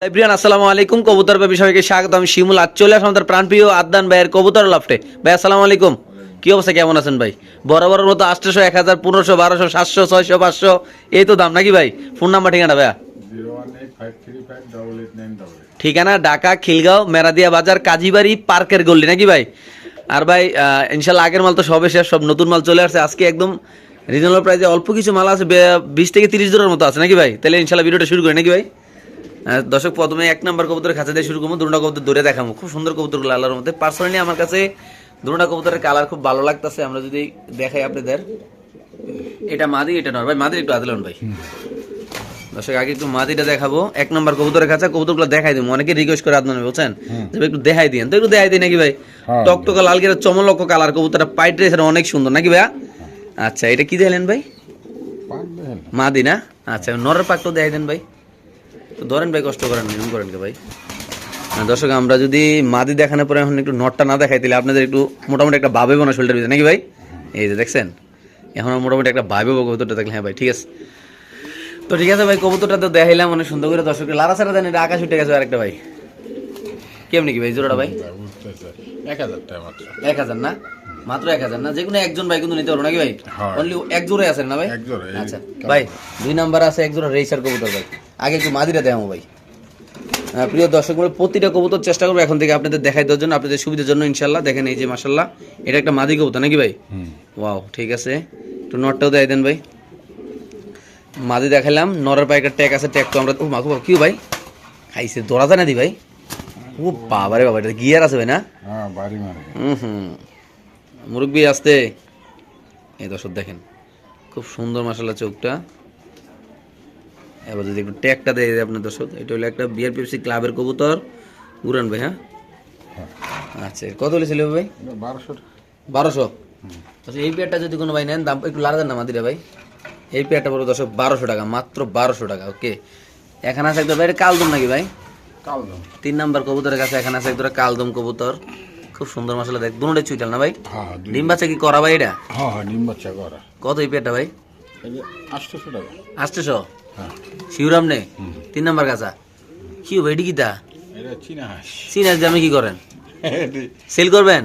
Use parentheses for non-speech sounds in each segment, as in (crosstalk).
আসসালামু আলাইকুম। কবুতর বেবি সবাইকে স্বাগত আমি শিমুল আজ চলে আসলাম আমাদের প্রাণপ্রিয় আদনান ভাইয়ের কবুতর লাফটে ভাই, আসসালামু আলাইকুম। কি অবস্থা, কেমন আছেন ভাই? বরাবর মতো আটশোশো এক হাজার পনেরোশো, বারোশো, সাতশো, ছয়শো, পাঁচশো, এই তো দাম নাকি ভাই? ফোন নাম্বার ঠিকানা ভাইয়া? ঠিকানা ঢাকা, খিলগাঁও, মেরাদিয়া বাজার, কাজীবাড়ি, পার্কের গল্লি নাকি ভাই? আর ভাই ইনশাল্লাহ আগের মাল তো সবে শেষ, সব নতুন মাল চলে আসছে। আজকে একদম রিজনেবল প্রাইসে অল্প কিছু মাল আছে বিশ থেকে তিরিশ জোড়ার মতো আছে, নাকি ভাই? তাহলে ইনশাল্লাহ ভিডিওটা শুরু করি, নাকি ভাই? দর্শক প্রথমে এক নম্বর কবুতরের খাঁচা দিয়ে শুরু করব দুটা কবুতর ধরে দেখাবো। খুব সুন্দর কবুতরগুলো আল্লাহর মধ্যে পার্সোনালি আমার কাছে দুটা কবুতরের কালার খুব ভালো লাগতেছে আমরা যদি দেখাই আপনাদের। এটা মাদি এটা নয় ভাই মাদি একটু আদিলন ভাই। দর্শক আগে একটু মাদিটা দেখাবো। এক নম্বর কবুতরের কাছে কবুতরগুলো দেখাই দিব। অনেকে রিকোয়েস্ট করে আপনার বলছেন যে একটু দেখাই দিন তো একটু দেখাই দিই নাকি ভাই? হ্যাঁ, টকটকা লাল গেলে চমলক্ষ কালার কবুতরটা পাইট রেসের অনেক সুন্দর নাকি ভাইয়া? আচ্ছা এটা কি দিলেন ভাই? মাদি না? আচ্ছা নরের পাকটাও দেখাই দেন ভাই। তো ধরেন ভাই কষ্ট করেন নিয়ম করেন কে ভাই? হ্যাঁ, দর্শক আমরা যদি মাদি দেখানোর পরে এখন একটু নটটা না দেখাই তাহলে আপনাদের একটু মোটামুটি একটা ভাবে বোনা শোল্ডার ভিতরে নাকি ভাই? এই যে দেখছেন এখন মোটামুটি একটা ভাবে কবুতরটা দেখলে হ্যাঁ ভাই ঠিক আছে। তো ঠিক আছে ভাই কবুতরটা তো দেখাইলাম অনেক সুন্দর করে। দর্শক লারা সারা দেন এটা আকাশ উঠে গেছে আরেকটা ভাই। কেমনি কি ভাই জোড়াটা ভাই? এক হাজার না? মাত্র এক হাজার। না যে কোনো একজন ভাই কিন্তু নিতে পারব নাকি ভাই। অনলি এক জোড়ে আছে না ভাই? আচ্ছা ভাই দুই নাম্বার আছে এক জোড়া রেসার কবুতর ভাই। আগে একটু মাদিরা দেখাবো ভাই। প্রিয় দর্শক প্রতিটা কবুতর চেষ্টা করব এখন থেকে আপনাদের দেখাই দেওয়ার জন্য আপনাদের সুবিধার জন্য ইনশাল্লাহ দেখেন এই যে মাসাল্লাহ এটা একটা মাদি কবুতর নাকি ভাই? ওয়াও ঠিক আছে। একটু নটটাও দেয় দেন ভাই। মাদি দেখালাম নরের পায়ে একটা ট্যাগ আছে ট্যাগ তো আমরা ও মাকু কি ভাই? খাইছে দৌড়াতে না দি ভাই? ও বাবারে বাবা এটা গিয়ার আছে ভাই না? হ্যাঁ হুম হুম। মুরব্বী আসতে। এই দর্শক দেখেন খুব সুন্দর মশলা চোখটা। এবার যদি একটু ট্যাগটা দেয় আপনার দর্শক এটা হলো একটা বিয়ার পেপসি ক্লাবের কবুতর। উড়ান ভাই হ্যাঁ? আচ্ছা কত বলেছিল ভাই? বারোশো। বারোশো? আচ্ছা এই পেয়ারটা যদি কোনো ভাই নেন দাম একটু লাড়া দেন না মাদিরা ভাই? এই পেয়ারটা পড়বে দর্শক বারোশো টাকা মাত্র বারোশো টাকা ওকে? এখানে আছে একদম ভাই কালদম নাকি ভাই? কালদম। তিন নাম্বার কবুতরের কাছে এখানে আছে একদম কালদম কবুতর। খুব সুন্দর মশলা দেখ দুটোটাই চুইটাল না ভাই? হ্যাঁ ডিম বাচ্চা কি করা ভাই এটা? হ্যাঁ হ্যাঁ ডিম বাচ্চা করা। কত এই পেয়ারটা ভাই? আটশোশো টাকা। আটশোশো? হ্যাঁ। শিউরাম নে? তিন নাম্বার কাছা কি ভাই এটি কিতা চীনা হাঁস। আমি কি করেন? সেল করবেন?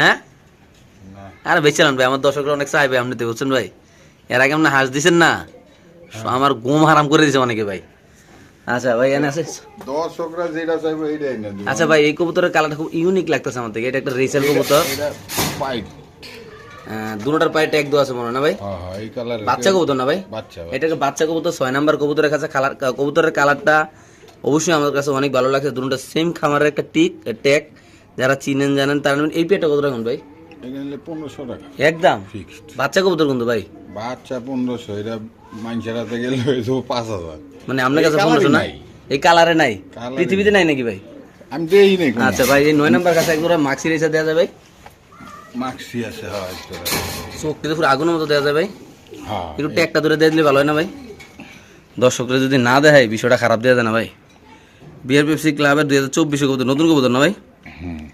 হ্যাঁ? আরে বেচালাম ভাই আমার দর্শকরা অনেক চাইবে আপনি তো বুঝছেন ভাই? এর আগে আপনি হাঁস দিছেন না? আমার ঘুম হারাম করে দিছে অনেকে ভাই। আচ্ছা ভাই এনে আছে। দর্শকরা যেটা চাইব এইটাই না দিব। আচ্ছা ভাই এই কবুতরের কালারটা খুব ইউনিক লাগতেছে আমার থেকে। এটা একটা রেসার কবুতর। এটা পাইট আহ, দুটোটার পায়ে ট্যাগ দেওয়া আছে মনে না ভাই? হ্যাঁ হ্যাঁ এই কালার বাচ্চা কবুতর না ভাই? বাচ্চা এটাকে বাচ্চা কবুতর ছয় নাম্বার কবুতরের কাছে কালার কবুতরের কালারটা অবশ্যই আমার কাছে অনেক ভালো লাগছে। দুটোটা সেম খামারের একটা টিক ট্যাগ যারা চিনেন জানেন তারা। এই পেয়ারটা কত রাখুন ভাই? পনেরোশো টাকা। একদম? বাচ্চা কবুতর কিন্তু ভাই। বাচ্চা পনেরোশো এটা মানুষের গেলে হয়তো পাঁচ হাজার। মানে আপনার কাছে পনেরোশো না নাই। এই কালারে নাই? পৃথিবীতে নাই। নাকি ভাই? আমি দেই নাই আচ্ছা ভাই এই নয় নাম্বার কাছে একবার মাক্সি রেসা দেওয়া যায় ভাই? মাক্সি আছে হ্যাঁ একটা। চোখ কিন্তু পুরো আগুনের মতো দেওয়া যায় ভাই। হ্যাঁ। একটু ট্যাগটা ধরে দিয়ে দিলে ভালো হয় না ভাই? দর্শকরা যদি না দেখায় বিষয়টা খারাপ দেওয়া যায় না ভাই। বিয়ার পেপসি ক্লাবের দুই হাজার চব্বিশে কবুতর নতুন কবুতর না ভাই?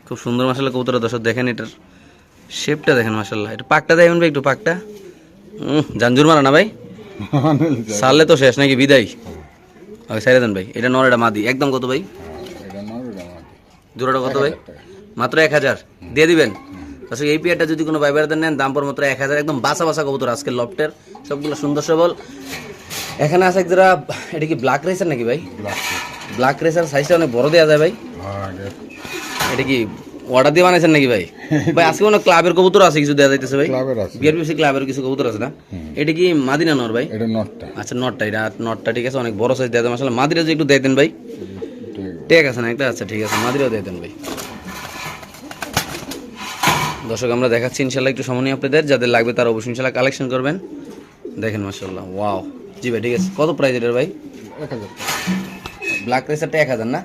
খুব সুন্দর মাসাল্লাহ কবুতরের দর্শক দেখেন এটার শেপটা দেখেন মাসাল্লাহ একটু পাকটা দেখেন ভাই একটু পাকটা। জাঞ্জুর মারা না ভাই? (laughs) সারলে তো শেষ নাকি? বিদায়। ওই সাইরে দেন ভাই। এটা নর এটা মাদি। একদম কত ভাই। জোড়াটা কত ভাই? মাত্র এক হাজার। দিয়ে দিবেন? দর্শক এই পেয়ারটা যদি কোনো ভাই বেড়াতে নেন দাম পর মাত্র এক হাজার। একদম বাসা বাসা কবুতর আজকে লফটের। সবগুলো সুন্দর সবল। এখানে আছে জোড়া এটা কি ব্ল্যাক রেসার নাকি ভাই? ব্ল্যাক রেসার সাইজটা অনেক বড় দেওয়া যায় ভাই। হ্যাঁ, এটা কি অর্ডার দিয়ে বানাইছেন নাকি ভাই? (laughs) ভাই আজকে কোনো ক্লাবের কবুতর আছে কিছু দেওয়া যাইতেছে ভাই। বিআরপিসি ক্লাবের কিছু কবুতর আছে না? এটা কি মাদিনা নর ভাই? এটা নটটা। আচ্ছা নটটা এটা নটটা ঠিক আছে অনেক বড় সাইজ দেওয়া মাসাল্লাহ মাদিরা যে একটু দিয়ে দেন ভাই। ঠিক আছে। না? একটা আচ্ছা ঠিক আছে মাদিরাও দিয়ে দেন ভাই। দর্শক আমরা দেখাচ্ছি ইনশাল্লাহ একটু সময় আপনাদের। যাদের লাগবে তারা অবশ্যই ইনশাল্লাহ কালেকশন করবেন। দেখেন মাসাল্লাহ ওয়াও জি ভাই ঠিক আছে। কত প্রাইস এটার ভাই। ব্ল্যাক রেসারটা এক হাজার না?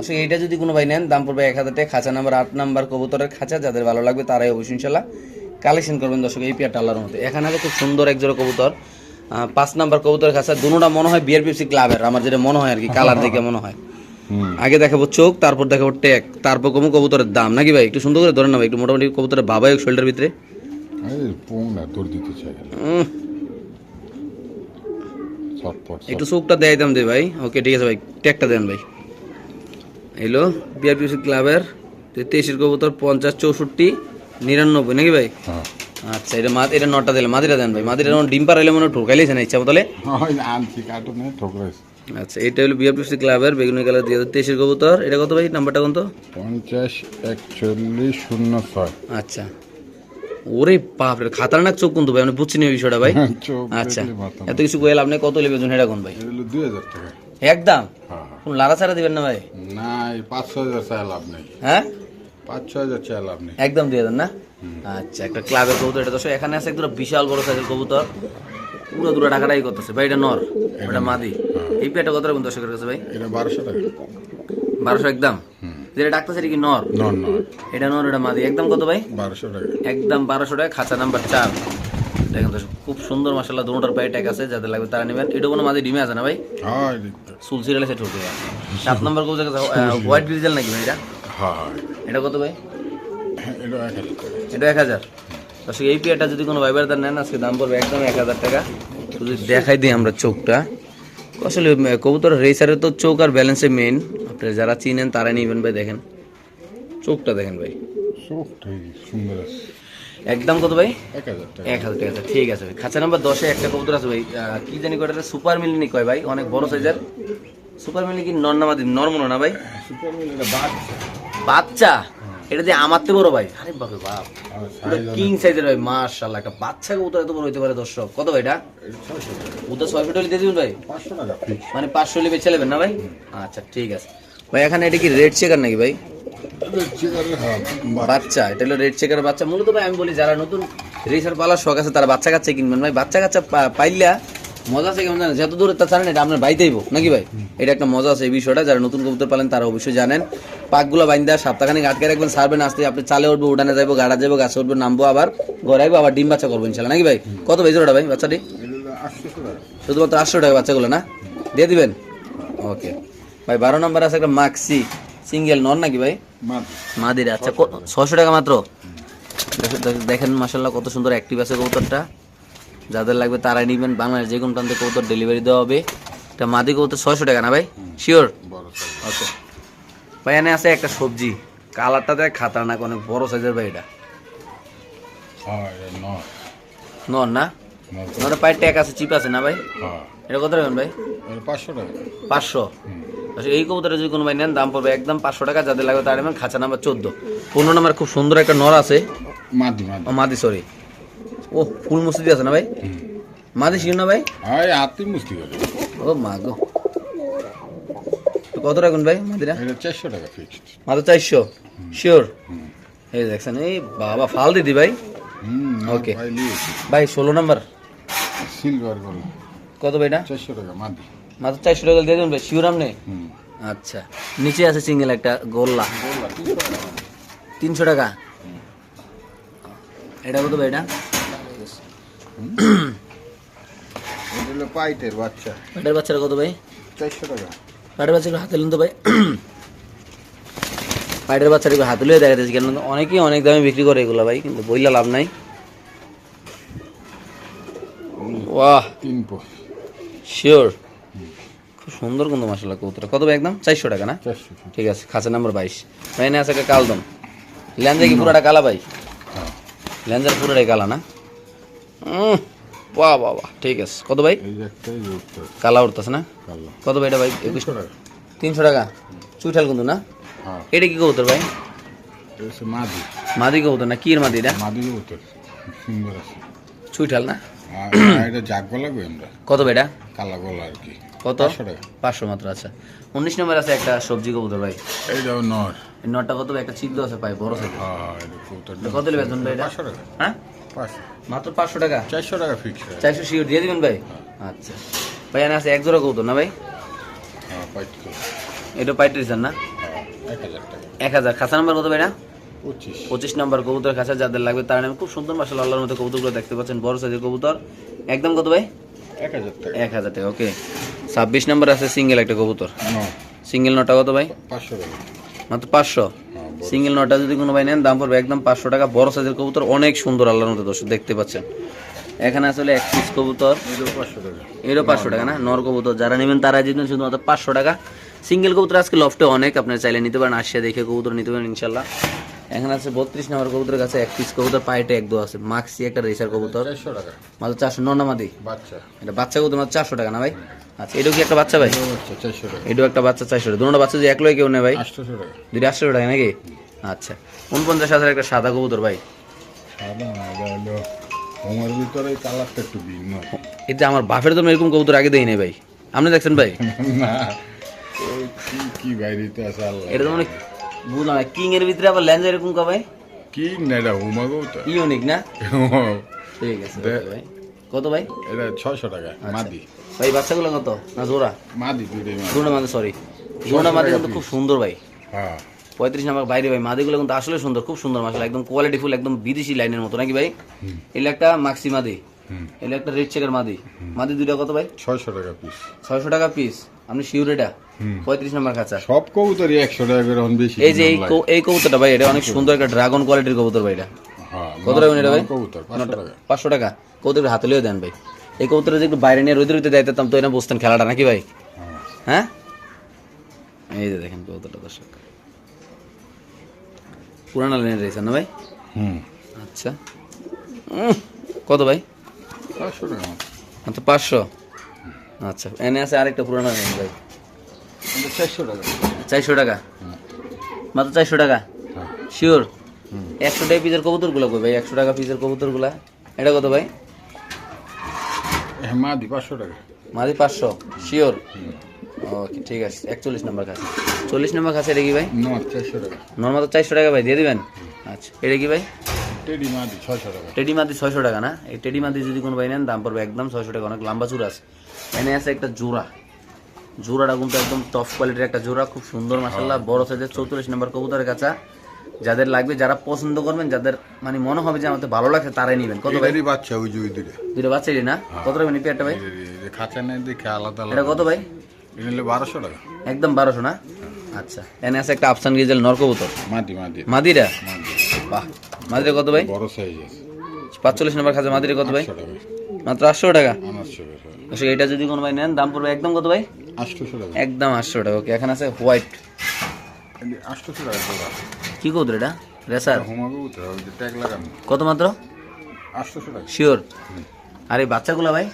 আসলে এইটা যদি কোনো ভাই নেন দাম পড়বে এক হাজার টাকা। খাঁচা নাম্বার আট নাম্বার কবুতরের খাঁচা যাদের ভালো লাগবে তারাই অবশ্যই ইনশাল্লাহ কালেকশন করবেন দর্শক এই পেয়ারটা আল্লাহর মতো এখানে আছে খুব সুন্দর এক জোড়া কবুতর পাঁচ নাম্বার কবুতরের খাঁচা দুটোটা মনে হয় বিআরপিসি ক্লাবের আমার যেটা মনে হয় আর কি কালার দেখে মনে হয়। আগে দেখাবো চোখ তারপর দেখাবো ট্যাগ তারপর কমু কবুতরের দাম। নাকি ভাই একটু সুন্দর করে ধরে না ভাই একটু মোটামুটি কবুতরের বাবাই শোল্ডার ভিতরে। একটু চোখটা দেয় দাম দে ভাই। ওকে ঠিক আছে ভাই ট্যাগটা দেন ভাই। এলো বিআরপিসি ক্লাবের তেইশের কবুতর পঞ্চাশ চৌষট্টি নিরানব্বই নাকি ভাই? হ্যাঁ। আচ্ছা এটা মাদ এটা নটা দিলে মাদিরা দেন ভাই। মাদিরা যেমন ডিম পারাইলে মনে হয় ঠোকাইলেছে না ইচ্ছা কার্টুনে ঠোকরেছে আচ্ছা এটা হলো বিআরপিসি ক্লাবের বেগুনি কালার দুই হাজার তেইশের কবুতর। এটা কত ভাই? নাম্বারটা কত পঞ্চাশ একচল্লিশ শূন্য ছয়। আচ্ছা। ওরে বাপ রে খাতারনাক চোখ কিন্তু ভাই? আমি বুঝছি না বিষয়টা ভাই। আচ্ছা এত কিছু কইলে আপনি কত লেবে জন এটা কোন ভাই? এটা হলো দুই হাজার টাকা। একদম? হ্যাঁ। কোন ছাড়া দিবেন না ভাই? না পাঁচ ছ হাজার চাই লাভ নেই। হ্যাঁ? পাঁচ ছ হাজার চাই লাভ নেই। একদম দিয়ে দেন না? আচ্ছা একটা ক্লাবের কবুতর এটা দর্শক এখানে আছে একদম বিশাল বড় সাইজের কবুতর। পুরো দূরে টাকাটাই করতেছে ভাই এটা নর এটা মাদি। এই পেটা কত রাখুন দর্শকের কাছে ভাই? এটা বারোশো টাকা। বারোশো একদম? যেটা ডাক্তার সেটা কি নর? নন নয় এটা নর এটা মাদি। একদম কত ভাই? বারোশো টাকা। একদম বারোশো টাকা খাঁচা নাম্বার চার। দেখেন দর্শক খুব সুন্দর মাসাল্লাহ দুটার পায়ে ট্যাগ আছে যাদের লাগবে তারা নেবেন। এটা কোনো মাদি ডিমে আছে না ভাই? হ্যাঁ। সুল সিরিয়ালে সেট হতে সাত নম্বর কাছে হোয়াইট ডিজেল নাকি ভাই এটা? হ্যাঁ এটা কত ভাই? এটা এক হাজার। দর্শক এই পেয়ারটা যদি কোনো ভাইবার দার নেন আজকে দাম পড়বে একদম এক হাজার টাকা। যদি দেখাই দিই আমরা চোখটা। আসলে কবুতর রেসারের তো চোখ আর ব্যালেন্সে মেন আপনি যারা চিনেন তারাই নিবেন ভাই দেখেন। চোখটা দেখেন ভাই। চোখটাই সুন্দর আছে। একদম কত ভাই? এক হাজার টাকা। ঠিক আছে ভাই। খাঁচা নাম্বার দশে একটা কবুতর আছে ভাই। কি জানি কয়টা সুপার মিলিনি কয় ভাই? অনেক বড় সাইজের। সুপার মিলি কি নর নামাদি নর্মল না ভাই? বাদ বাচ্চা। এটা দিয়ে আমার তো বড় ভাই। আরে বাপ। ওটা কিং সাইজের ভাই মাশাআল্লাহ একটা বাচ্চা কবুতর এত বড় হইতে পারে দর্শক। কত ভাই এটা? ওটা ছয় ফিট হলে দিয়ে দিবেন ভাই? মানে পাঁচশো হলে বেছে নেবেন না ভাই? আচ্ছা ঠিক আছে। ভাই এখানে এটা কি রেড চেকার নাকি ভাই? হ্যাঁ বাচ্চা, এটা হলো রেড চেকার বাচ্চা। মূলত ভাই, আমি বলি, যারা নতুন রেসার পালার শখ আছে, তারা বাচ্চা কাচ্চা কিনবেন। ভাই, বাচ্চা কাচ্চা পাইলা মজা আছে কেমন জানেন? যত দূরে তা জানেন, এটা আপনার বাইতেইব নাকি ভাই? এটা একটা মজা আছে এই বিষয়টা। যারা নতুন কবুতর পালেন, তারা অবশ্যই জানেন। পাকগুলো বাইন্দা, সপ্তাহখানিক আটকে রাখবেন, সারবেন, আসতে আপনি চালে উঠবো, উঠানে যাব গাড়া যাব গাছে উঠবো, নামবো আবার, ঘরে আসব আবার ডিম বাচ্চা করব ইনশাল্লাহ নাকি ভাই? কত ভাই জোড়াটা ভাই বাচ্চাটি? শুধুমাত্র আটশো টাকা বাচ্চাগুলো না? দিয়ে দিবেন? ওকে। ভাই, বারো নম্বর আছে একটা মাক্সি। সিঙ্গেল নন নাকি ভাই? মাদিরে আচ্ছা ছশো টাকা মাত্র? দেখেন- মাসাল্লাহ কত সুন্দর অ্যাক্টিভ আছে কবুতরটা। যাদের লাগবে তারাই নিবেন। বাংলাদেশ যে কোনো প্রান্তে কবুতর ডেলিভারি দেওয়া হবে। এটা মাদি কবুতর ছয়শো টাকা না ভাই? শিওর বড় ওকে ভাই এনে আছে একটা সবজি। কালারটা দেখ খাতারনাক অনেক বড় সাইজের ভাই এটা। নন না? নটা পায়ের ট্যাগ আছে চিপ আছে না ভাই? হ্যাঁ। এটা কত রাখবেন ভাই? পাঁচশো টাকা। পাঁচশো? আচ্ছা, এই কবুতরে যদি কোনো ভাই নেন দাম পড়বে একদম পাঁচশো টাকা যাদের লাগবে তার নেবেন খাঁচা নাম্বার চোদ্দ। পনেরো নাম্বার খুব সুন্দর একটা নর আছে। মাদি মাদি। সরি ও ফুল মসজিদ আছে না ভাই? মাদি শিও না ভাই? হাতি মুস্তি করে ও মা গো। কত রাখুন ভাই মাদিরা চারশো টাকা ফিক্সড মাত্র চারশো? শিওর এই দেখছেন এই বাবা ফাল দিদি ভাই। Okay. ভাই ষোলো নাম্বার। সিলভার কত ভাই এটা? চারশো টাকা মাদি। মাত্র চারশো টাকা দিয়ে দেবেন ভাই শিওর আপনি? আচ্ছা নিচে আছে সিঙ্গেল একটা গোল্লা। তিনশো টাকা। এটা কত ভাই এটা? পাইটের বাচ্চা। এটার বাচ্চারা কত ভাই? চারশো টাকা। পাটের বাচ্চাগুলো হাতে লুন তো ভাই। পাটের বাচ্চাটা হাতে লুয়ে দেখা যাচ্ছে কেন অনেকেই অনেক দামে বিক্রি করে এগুলো ভাই কিন্তু বইলা লাভ নাই। ওয়াহ। শিওর খুব সুন্দর কিন্তু মশলা কবুতর। কত ভাই একদম? চারশো টাকা না? ঠিক আছে খাঁচা নাম্বার বাইশ। ভাই না আছে একটা কালদম। ল্যান্ডে কি পুরোটা কালা ভাই? হ্যাঁ। ল্যান্ডার পুরোটাই কালা না? বাহ বাহ বাহ। ঠিক আছে। কত ভাই? কালা উঠতেছে না? কত ভাই এটা ভাই? একুশ টাকা। তিনশো টাকা? চুইঠাল কিন্তু না? হ্যাঁ। এটা কি কবুতর ভাই? মাদি। মাদি কবুতর না? কির মাদি এটা? মাদি উত্তর সুন্দর আছে। চুইঠাল না? এটা জাগ গলা। গো আমরা কত এটা? কালা গলা আর কি। কত? পাঁচশো টাকা। পাঁচশো মাত্র আচ্ছা। উনিশ নম্বর আছে একটা সবজি কবুতর ভাই। এইটাও নর। এই নটটা কত একটা ছিদ্র আছে পাই বড় সাইজ হ্যাঁ এটা কবুতর কত নেবে বেতন ভাই এটা? টাকা। হ্যাঁ? মাত্র পাঁচশো টাকা? চারশো টাকা ফিক্স চারশো শিওর দিয়ে দিবেন ভাই? আচ্ছা। ভাই এনে আছে এক জোড়া কবুতর না ভাই? হ্যাঁ পাইট এটা পাইট্রিসান না? হ্যাঁ এক হাজার টাকা। এক হাজার। খাসা নাম্বার কত ভাই পঁচিশ। নম্বর কবুতর খাঁচা যাদের লাগবে তার নামে খুব সুন্দর মাসাল আল্লাহর মতো কবুতরগুলো দেখতে পাচ্ছেন। বড় সাইজের কবুতর। একদম কত ভাই? এক হাজার টাকা। ওকে ছাব্বিশ নম্বর আছে সিঙ্গেল একটা কবুতর। সিঙ্গেল নটা কত ভাই? মাত্র পাঁচশো। হ্যাঁ সিঙ্গেল নটা যদি কোনো ভাই নেন দাম পড়বে একদম পাঁচশো টাকা। বড় সাইজের কবুতর অনেক সুন্দর আল্লাহর মতো দর্শক দেখতে পাচ্ছেন। এখানে আসলে এক পিস কবুতর। এটাও পাঁচশো টাকা। এরও পাঁচশো টাকা না? নর কবুতর। যারা নেবেন তারা জিতবেন শুধুমাত্র পাঁচশো টাকা। সিঙ্গেল কবুতর আজকে লফটে অনেক আপনারা চাইলে নিতে পারেন আসিয়া দেখে কবুতর নিতে পারেন ইনশাল্লাহ এখানে আছে বত্রিশ নম্বর কবুতরের কাছে এক পিস কবুতর পায়েটে এক দো আছে। মাক্সি একটা রেসার কবুতর। মাত্র চারশো নর্নামাদি বাচ্চা। এটা বাচ্চা কবুতর মাত্র চারশো টাকা না ভাই? আচ্ছা এটাও কি একটা বাচ্চা ভাই? এটাও চারশো টাকা। এটাও একটা বাচ্চা চারশো টাকা। দুটো বাচ্চা যে এক লয় কেউ নেই ভাই? দুইটা আটশো টাকা নাকি? আচ্ছা। উনপঞ্চাশ হাজার একটা সাদা কবুতর ভাই। এটা আমার বাপের তো এরকম কবুতর আগে দেই নাই ভাই। আপনি দেখছেন ভাই? না কি এটা তো মানে বুঝলাম কিং এর ভিতরে আবার লেন্স এরকম কা ভাই কি? না এটা হোমাগো তো। ইউনিক না? ঠিক আছে ভাই। কত ভাই? এটা ছয়শো টাকা মাদি। ভাই বাচ্চাগুলো কত? না জোড়া? মাদি জোড়া মানে সরি জোড়া মাদি কিন্তু খুব সুন্দর ভাই। হ্যাঁ। পঁয়ত্রিশ নাম্বার বাইরে ভাই মাদিগুলো কিন্তু আসলে সুন্দর খুব সুন্দর মাসালা একদম কোয়ালিটি ফুল একদম বিদেশি লাইনের মতো নাকি ভাই? এলে একটা মাক্সি মাদি। এলে একটা রেড চেকের মাদি। মাদি দুইটা কত ভাই? ছয়শো টাকা পিস ছয়শো টাকা পিস আপনি শিউর এটা। পঁয়ত্রিশ নাম্বার খাঁচা। সব কবুতরই একশো টাকা করে বেশি এই যে এই কবুতরটা ভাই এটা অনেক সুন্দর একটা ড্রাগন কোয়ালিটির কবুতর ভাই এটা। হ্যাঁ কত টাকা এটা ভাই? পাঁচশো টাকা। কবুতর হাতে লিয়ে দেন ভাই। এই কবুতরে যে একটু বাইরে নিয়ে রোদে রোদে দায়িত্ব তো এটা বসতেন খেলাটা নাকি ভাই? হ্যাঁ। হ্যাঁ? এই যে দেখেন কবুতরটা দর্শক। পুরানা লাইনের রয়েছে না ভাই? হুম। আচ্ছা। কত ভাই? পাঁচশো টাকা। মতো। পাঁচশো। আচ্ছা এনে আছে আরেকটা পুরানা লাইন ভাই। চারশো টাকা। চারশো টাকা? মাত্র চারশো টাকা? হ্যাঁ। শিওর একশো টাকা পিসের কবুতরগুলো কই ভাই? একশো টাকা পিসের কবুতরগুলা। এটা কত ভাই? হ্যাঁ মাদি পাঁচশো টাকা। মাদি পাঁচশো? শিওর ওকে ঠিক আছে। একচল্লিশ নাম্বার কাছে চল্লিশ নাম্বার কাছে এটা কি ভাই? চারশো টাকা। নর্মাল চারশো টাকা ভাই দিয়ে দিবেন? আচ্ছা এটা কি ভাই? টেডি মাদি ছয়শো টাকা। টেডি মাদি ছয়শো টাকা না? এই টেডি মাদি যদি কোনো ভাই নেন দাম পড়বে একদম ছয়শো টাকা। অনেক লম্বা চূড়া আছে। এনে আছে একটা জোড়া। জোড়াটা কিন্তু একদম টপ কোয়ালিটির একটা জোড়া খুব সুন্দর মাসাল্লাহ বড় সাইজের চৌত্রিশ নম্বর কবুতরের কাছে যাদের লাগবে যারা পছন্দ করবেন যাদের মানে মনে হবে যে আমাদের ভালো লাগছে তারাই নেবেন। কত ভাই? বাচ্চা ওই ওই দুটো দুটো বাচ্চাই না? কত টাকা নিপি একটা ভাই? খাঁচা নেই দেখে আলাদা এটা কত ভাই? নিলে বারোশো টাকা। একদম বারোশো না? আচ্ছা এনে আছে একটা আফসান গিজেল নর কবুতর। মাদি মাদি। মাদিরা? বাহ। মাদিরা কত ভাই? বড় সাইজ আছে। পাঁচচল্লিশ নম্বর খাজা মাদিরা কত ভাই? মাত্র আটশো টাকা? আনারশো টাকা। এটা যদি কোনো ভাই নেন দাম পড়বে একদম কত ভাই? একদম আটশো টাকা ওকে এখানে আছে হোয়াইট। আটশোশো টাকা কি কবুতর এটা? রেসার? কত মাত্র? আটশোশো টাকা। শিওর আর এই বাচ্চাগুলো ভাই?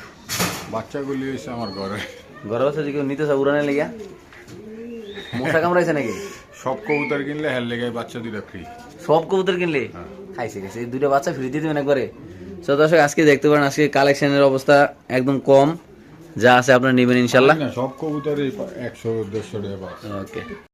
বাচ্চাগুলি হয়েছে আমার ঘরে। ঘরে বসে যে কেউ নিতে চায় উড়ানে লেগে? মশা কামড়াইছে নাকি? সব কবুতর কিনলে হ্যার লেগে বাচ্চা দুইটা ফ্রি সব কবুতর কিনলে? খাইছে গেছে এই দুটো বাচ্চা ফ্রি দিয়ে দেবেন একবারে। তো দর্শক আজকে দেখতে পারেন আজকে কালেকশনের অবস্থা একদম কম। যা আছে আপনার নেবেন ইনশাল্লাহ। সব কবুতর একশো দেড়শো টাকা ওকে